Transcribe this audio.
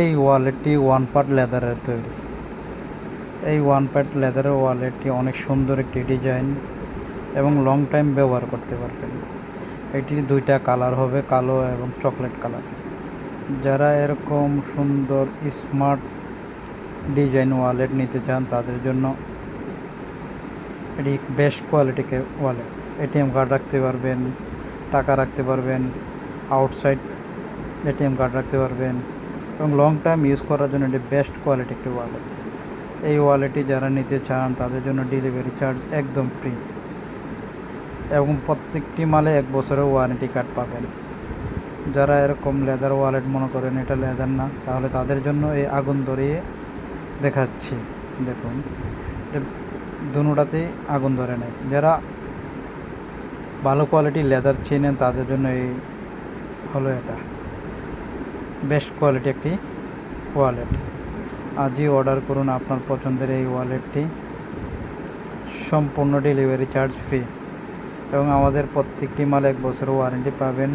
এই ওয়ালেটটি one part লেদারের তৈরি। এই ওয়ান পার্ট লেদারের ওয়ালেটটি অনেক সুন্দর একটি ডিজাইন এবং লং টাইম ব্যবহার করতে পারবেন। এটির দুইটা কালার হবে কালো এবং চকলেট কালার যারা এরকম সুন্দর স্মার্ট ডিজাইন ওয়ালেট নিতে চান, তাদের জন্য এটি বেস্ট কোয়ালিটিকে ওয়ালেট এটিএম কার্ড রাখতে পারবেন, টাকা রাখতে পারবেন আউটসাইড এটিএম কার্ড রাখতে পারবেন। এবং লং টাইম ইউজ করার জন্য এটি বেস্ট কোয়ালিটি একটি ওয়ালেট এই ওয়ালেটটি যারা নিতে চান, তাদের জন্য ডেলিভারি চার্জ একদম ফ্রি এবং প্রত্যেকটি মালে এক বছরের ওয়ারেন্টি কার্ড পাবেন। যারা এরকম লেদার ওয়ালেট মনে করেন, এটা লেদার না, তাহলে তাদের জন্য এই আগুন ধরিয়ে দেখাচ্ছি। দেখুন দুটাতেই আগুন ধরে নেয় যারা ভালো কোয়ালিটির লেদার চেনেন, তাদের জন্য এই হলো এটা। বেস্ট কোয়ালিটি একটি ওয়ালেট। আজই অর্ডার করুন আপনার পছন্দের এই ওয়ালেটটি। সম্পূর্ণ ডেলিভারি চার্জ ফ্রি। এবং আমাদের প্রত্যেকটি মাল এক বছর ওয়ারেন্টি পাবেন।